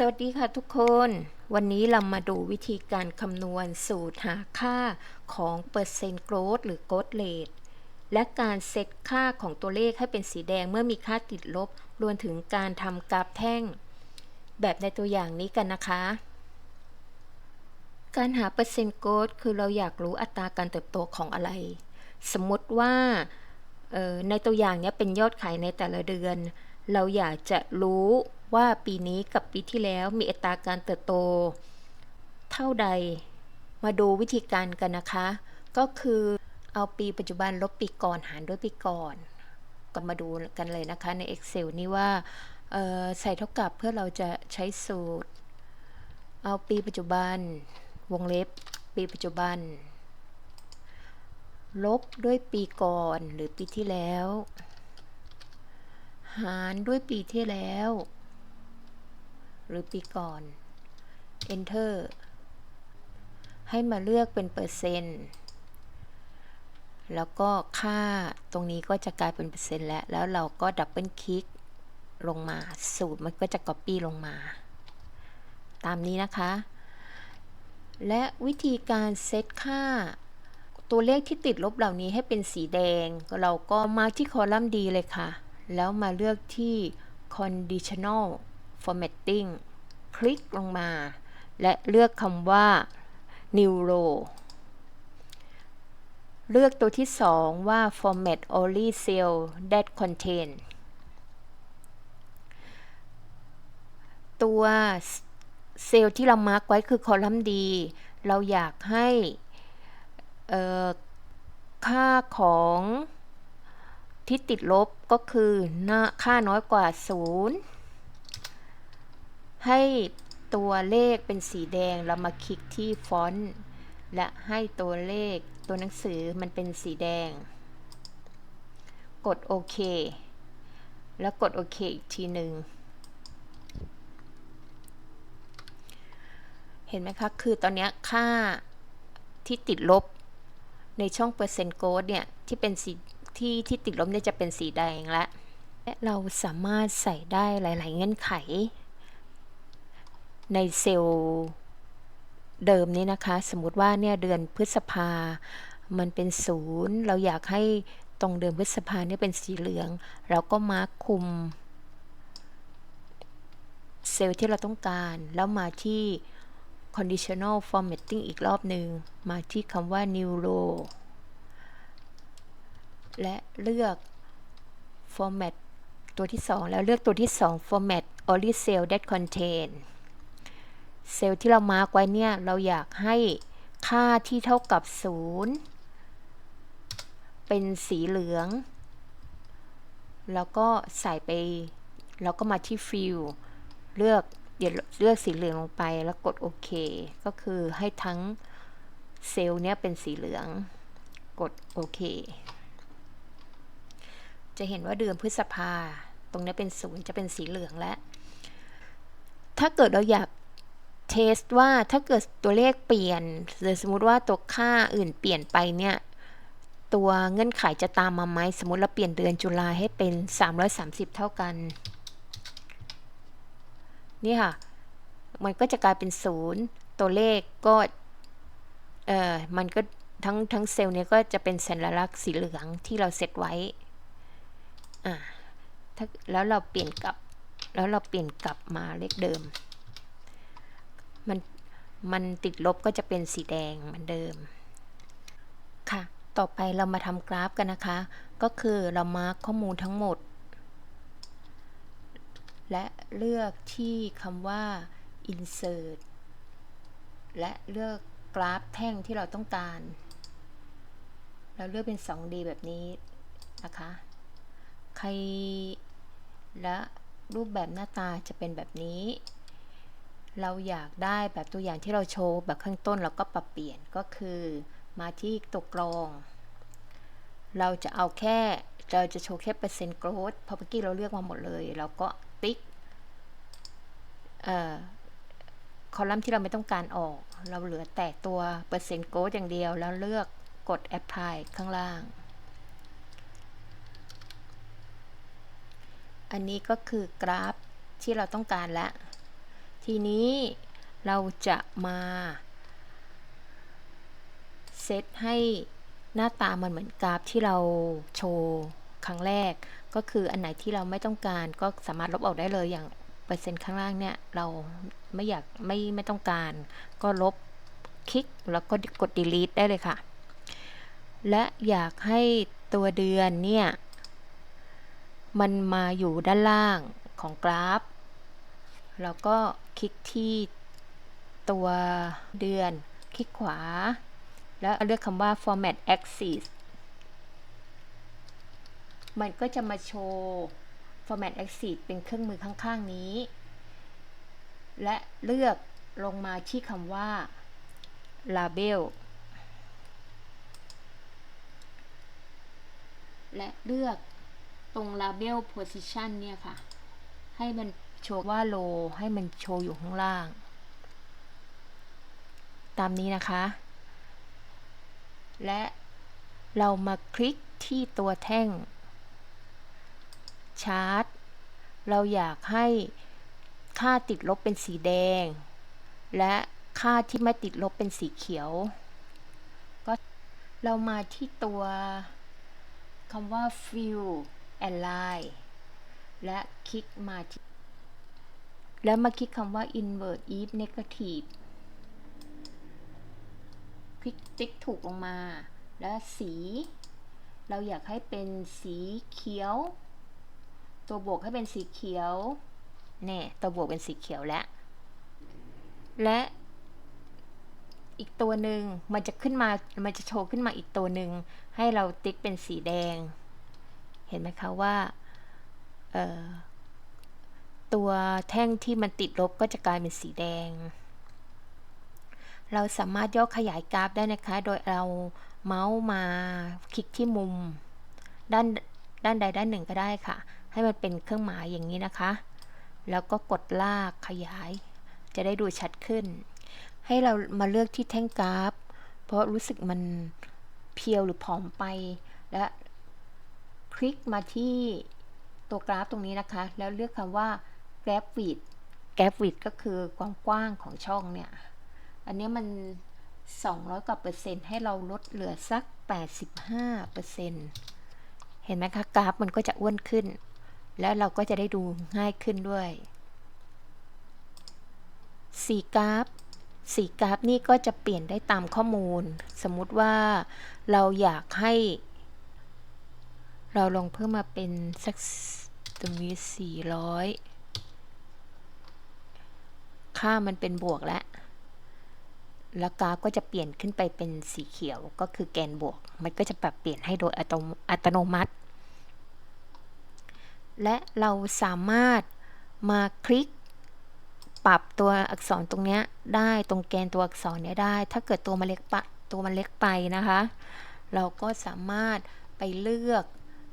สวัสดีค่ะทุกคน วันนี้เรามาดูวิธีการคำนวณสูตรหาค่าของเปอร์เซ็นต์โกรธหรือโกรธเรทและการเซตค่าของตัวเลขให้เป็นสีแดงเมื่อมีค่าติดลบ รวมถึงการทำกราฟแท่ง แบบในตัวอย่างนี้กันนะคะ การหาเปอร์เซ็นต์โกรธคือเราอยากรู้อัตราการเติบโตของอะไร สมมติว่าในตัวอย่างนี้เป็นยอดขายในแต่ละเดือน เราอยากจะรู้ว่าปีนี้กับปีที่แล้วมีอัตราการเติบโต เท่าใด มาดูวิธีการกันนะคะ ก็คือเอาปีปัจจุบันลบปีก่อนหารด้วยปีก่อน ก็มาดูกันเลยนะคะใน Excel นี่ว่าใส่เท่ากับเพื่อเราจะใช้สูตร เอาปีปัจจุบัน วงเล็บ ปีปัจจุบัน ลบด้วยปีก่อนหรือปีที่แล้ว หารด้วยปีที่แล้ว หรือปีก่อน enter ให้มาเลือกเป็นเปอร์เซ็นต์ แล้วก็ค่าตรงนี้ก็จะกลายเป็นเปอร์เซ็นต์แล้ว แล้วเราก็ดับเบิลคลิกลงมา สูตรมันก็จะ Copy ลงมา ตามนี้นะคะ และวิธีการเซตค่าตัวเลขที่ติดลบเหล่านี้ให้เป็นสีแดง เราก็มาที่คอลัมน์ D เลยค่ะ แล้วมาเลือกที่ conditional formatting คลิกลงมา และเลือกคำว่า new row เลือกตัวที่ 2 ว่า format only cell that contain ตัวเซลล์ที่เรามาร์กไว้คือคอลัมน์ดีเราอยากให้ค่าของ ที่ติดลบก็คือค่าน้อยกว่า 0 ให้ตัวเลขเป็นสีแดงเรามาคลิกที่ฟอนต์และให้ตัวเลขตัวหนังสือมันเป็นสีแดง กดโอเค แล้วกดโอเคอีกทีหนึ่งเห็นไหมคะ คือตอนนี้ค่าที่ติดลบในช่องเปอร์เซ็นต์โกดเนี่ย ที่เป็นสี ที่ที่ติดลบเนี่ยจะเป็นสีแดงและและเราสามารถใส่ได้หลาย ๆ เงื่อนไข ในเซลล์เดิมนี้นะคะ สมมติว่าเนี่ยเดือนพฤษภา มันเป็นศูนย์เราอยากให้ตรงเดือนพฤษภาเนี่ยเป็นสีเหลือง เราก็มาร์คคุม เซลล์ที่เราต้องการ แล้วมาที่ conditional formatting อีกรอบหนึ่ง มาที่คำว่า new row และเลือก format ตัวที่ 2 แล้วเลือกตัวที่ 2 format only cell that contain เซลล์ที่เรามาร์กไว้เนี่ย เราอยากให้ค่าที่เท่ากับ 0 เป็นสีเหลือง แล้วก็ใส่ไป แล้วก็มาที่ฟิลเลือกเดี๋ยวเลือกสีเหลืองลงไปแล้วกดโอเค ก็คือให้ทั้งเซลล์เนี้ยเป็นสีเหลือง กดโอเค จะเห็นว่าเดือนพฤษภา ตรงนี้เป็นศูนย์จะเป็นสีเหลืองแล้ว ถ้าเกิดเราอยากเทสว่าถ้าเกิดตัวเลขเปลี่ยนหรือสมมติว่าตัวค่าอื่นเปลี่ยนไปเนี่ย ตัวเงื่อนไขจะตามมาไหมสมมติเราเปลี่ยนเดือนจุลาให้เป็น 330 เท่ากัน นี่ค่ะ มันก็จะกลายเป็นศูนย์ตัวเลขก็ เออมันก็ทั้งทั้งเซลล์เนี้ยก็จะเป็นสัญลักษณ์สีเหลืองที่เราเซตไว้ อ่าถ้าแล้วเราเปลี่ยนกลับ แล้วเราเปลี่ยนกลับมาเลขเดิม มันมันติดลบก็จะเป็นสีแดงเหมือนเดิม ค่ะ ต่อไปเรามาทำกราฟกันนะคะ ก็คือเรามาร์คข้อมูลทั้งหมด และเลือกที่คำว่า insert และเลือกกราฟแท่งที่เราต้องการ เราเลือกเป็น 2D แบบนี้นะคะ ใครและรูปแบบหน้าตาจะเป็นแบบนี้ เราอยากได้แบบตัวอย่างที่เราโชว์แบบข้างต้นเราก็ปรับเปลี่ยนก็คือมาที่ตัวกรอง เราจะเอาแค่เราจะโชว์แค่เปอร์เซ็นต์โกรธพอเมื่อกี้เราเลือกมาหมดเลย เราก็ติ๊กคอลัมน์ที่เราไม่ต้องการออก เราเหลือแต่ตัวเปอร์เซ็นต์โกรธอย่างเดียว แล้วเลือกกด apply ข้างล่าง อันนี้ก็คือกราฟที่เราต้องการแล้ว ทีนี้เราจะมาเซตให้หน้าตามันเหมือนกราฟที่เราโชว์ครั้งแรก ก็คืออันไหนที่เราไม่ต้องการก็สามารถลบออกได้เลยอย่างเปอร์เซ็นต์ข้างล่างเนี่ย เราไม่อยากไม่ไม่ต้องการ ก็ลบคลิกแล้วก็กด delete ได้เลยค่ะ และอยากให้ตัวเดือนเนี่ย มันมาอยู่ด้านล่างของกราฟ แล้วก็คลิกที่ตัวเดือน คลิกขวา แล้วเลือกคำว่า format axis มันก็จะมาโชว์ format axis เป็นเครื่องมือข้างๆนี้ และเลือกลงมาที่คำว่า label และเลือก ตรง label position เนี่ยค่ะ ให้มันโชว์ว่า low ให้มันโชว์อยู่ข้างล่าง ตามนี้นะคะ และเรามาคลิกที่ตัวแท่งชาร์ตเราอยากให้ค่าติดลบเป็นสีแดง และค่าที่ไม่ติดลบเป็นสีเขียว ก็เรามาที่ตัวคำว่า fill and line และคลิกมาแล้วมาคลิกคำว่า invert if negative คลิกติ๊กถูกลงมา และสี เราอยากให้เป็นสีเขียว ตัวบวกให้เป็นสีเขียวแน่ตัวบวกเป็นสีเขียวแล้ว และอีกตัวหนึ่งมันจะขึ้นมา มันจะโชว์ขึ้นมาอีกตัวหนึ่งให้เราติ๊กเป็นสีแดง เห็นไหมคะว่าตัวแท่งที่มันติดลบก็จะกลายเป็นสีแดง เราสามารถย่อขยายกราฟได้นะคะ โดยเราเมาส์มาคลิกที่มุม ด้านด้านใดด้านหนึ่งก็ได้ค่ะ ให้มันเป็นเครื่องหมายอย่างนี้นะคะ แล้วก็กดลากขยาย จะได้ดูชัดขึ้น ให้เรามาเลือกที่แท่งกราฟ เพราะรู้สึกมันเพียวหรือผอมไป และ คลิกมาที่ตัวกราฟตรงนี้นะคะ แล้วเลือกคำว่า graph width graph width ก็คือความกว้างของช่องเนี่ย อันนี้มัน 200 กว่าเปอร์เซ็นต์ให้เราลดเหลือสัก 85เปอร์เซ็นต์เห็นไหมคะกราฟมันก็จะอ้วนขึ้น แล้วเราก็จะได้ดูง่ายขึ้นด้วยสีกราฟสีกราฟนี่ก็จะเปลี่ยนได้ตามข้อมูล สมมุติว่าเราอยากให้ เราลองเพิ่มมาเป็นสักตรงนี้400ค่ามันเป็นบวกแล้ว แล้วกราฟก็จะเปลี่ยนขึ้นไปเป็นสีเขียวก็คือแกนบวก มันก็จะปรับเปลี่ยนให้โดยอัตโนมัติ และเราสามารถมาคลิกปรับตัวอักษรตรงนี้ได้ตรงแกนตัวอักษรเนี้ยได้ ถ้าเกิดตัวมันเล็กปะตัวมันเล็กไปนะคะ เราก็สามารถไปเลือก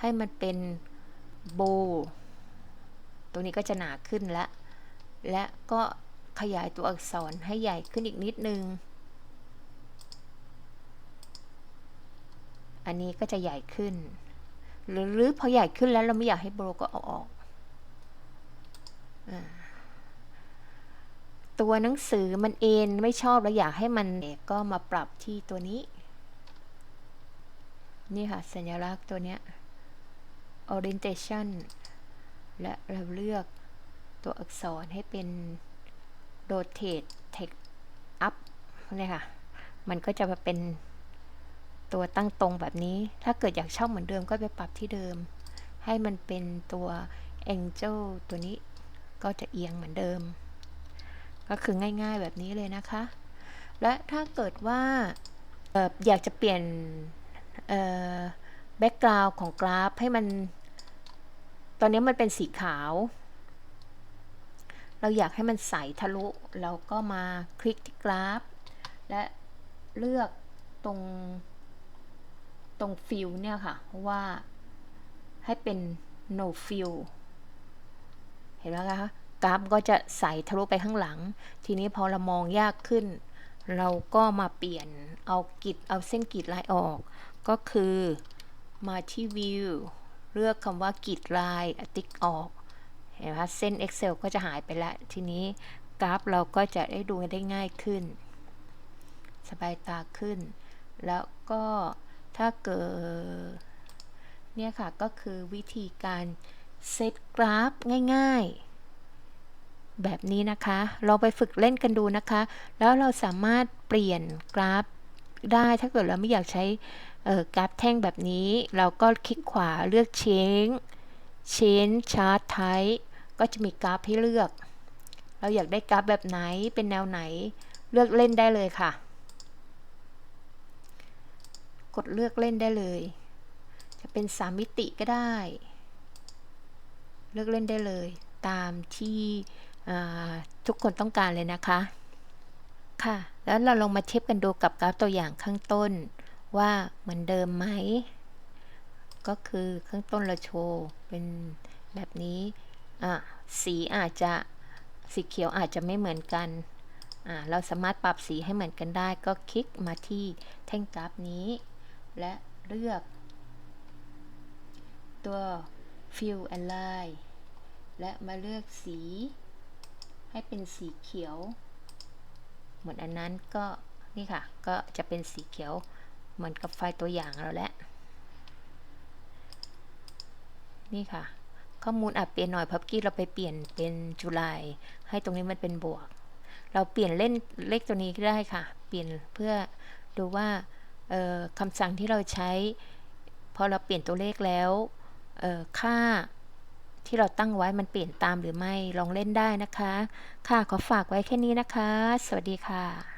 ให้มันเป็นโบตรงนี้ก็จะหนาขึ้นแล้วและก็ขยายตัวอักษรให้ใหญ่ขึ้นอีกนิดนึง อันนี้ก็จะใหญ่ขึ้น หรือหรือพอใหญ่ขึ้นแล้วเราไม่อยากให้โบก็เอาออกตัวหนังสือมันเอ็นไม่ชอบแล้วอยากให้มันก็มาปรับที่ตัวนี้ นี่ค่ะสัญลักษณ์ตัวเนี้ย orientation และเราเลือกตัวอักษรให้เป็น rotate text up เนี่ยค่ะ มันก็จะมาเป็นตัวตั้งตรงแบบนี้ ถ้าเกิดอยากชอบเหมือนเดิมก็ไปปรับที่เดิม ให้มันเป็นตัว angel ตัวนี้ก็จะเอียงเหมือนเดิม ก็คือง่าย ๆแบบนี้เลยนะคะ และถ้าเกิดว่าออยากจะเปลี่ยนแบ็กกราวด์ของกราฟให้มัน ตอนนี้มันเป็นสีขาว เราอยากให้มันใสทะลุ เราก็มาคลิกที่กราฟ และเลือกตรงตรงฟิลเนี่ยค่ะว่าให้เป็น no fill เห็นไหมคะกราฟก็จะใสทะลุไปข้างหลัง ทีนี้พอเรามองยากขึ้น เราก็มาเปลี่ยนเอากิดเอาเส้นกีดลายออก ก็คือมาที่ view เลือกคำว่ากีดลายติ๊กออก เห็นไหมเส้น Excel ก็จะหายไปล้วทีนี้กราฟเราก็จะได้ดูได้ง่ายขึ้น สบายตาขึ้น แล้วก็ถ้าเกิดเนี่ยค่ะ ก็คือวิธีการเซตกราฟง่ายๆ แบบนี้นะคะ เราไปฝึกเล่นกันดูนะคะ แล้วเราสามารถเปลี่ยนกราฟ ได้ ถ้าเกิดเราไม่อยากใช้กราฟแท่งแบบนี้ เราก็คลิกขวาเลือก change change chart type ก็จะมีกราฟให้เลือก เราอยากได้กราฟแบบไหนเป็นแนวไหน เลือกเล่นได้เลยค่ะ กดเลือกเล่นได้เลย จะเป็นสามมิติก็ได้ เลือกเล่นได้เลย ตามที่ทุกคนต้องการเลยนะคะค่ะ แล้วเราลงมาเทียบกันดูกับกราฟตัวอย่างข้างต้น ว่าเหมือนเดิมไหม ก็คือข้างต้นเราโชว์เป็นแบบนี้อะสีอาจจะสีเขียวอาจจะไม่เหมือนกันอะเราสามารถปรับสีให้เหมือนกันได้ ก็คลิกมาที่แท่งกราฟนี้ และเลือกตัว fill and line และมาเลือกสีให้เป็นสีเขียว เหมือนอันนั้นก็นี่ค่ะ ก็จะเป็นสีเขียวเหมือนกับไฟล์ตัวอย่างเราแล้วนี่ค่ะ ข้อมูลอาจเปลี่ยนหน่อยพราะกี้เราไปเปลี่ยนเป็นจุลายให้ตรงนี้มันเป็นบวก เราเปลี่ยนเล่นเลขตัวนี้ก็ได้ค่ะ เปลี่ยนเพื่อดูว่าคำสั่งที่เราใช้พอเราเปลี่ยนตัวเลขแล้วค่า ที่เราตั้งไว้มันเปลี่ยนตามหรือไม่ลองเล่นได้นะคะ ค่ะขอฝากไว้แค่นี้นะคะ สวัสดีค่ะ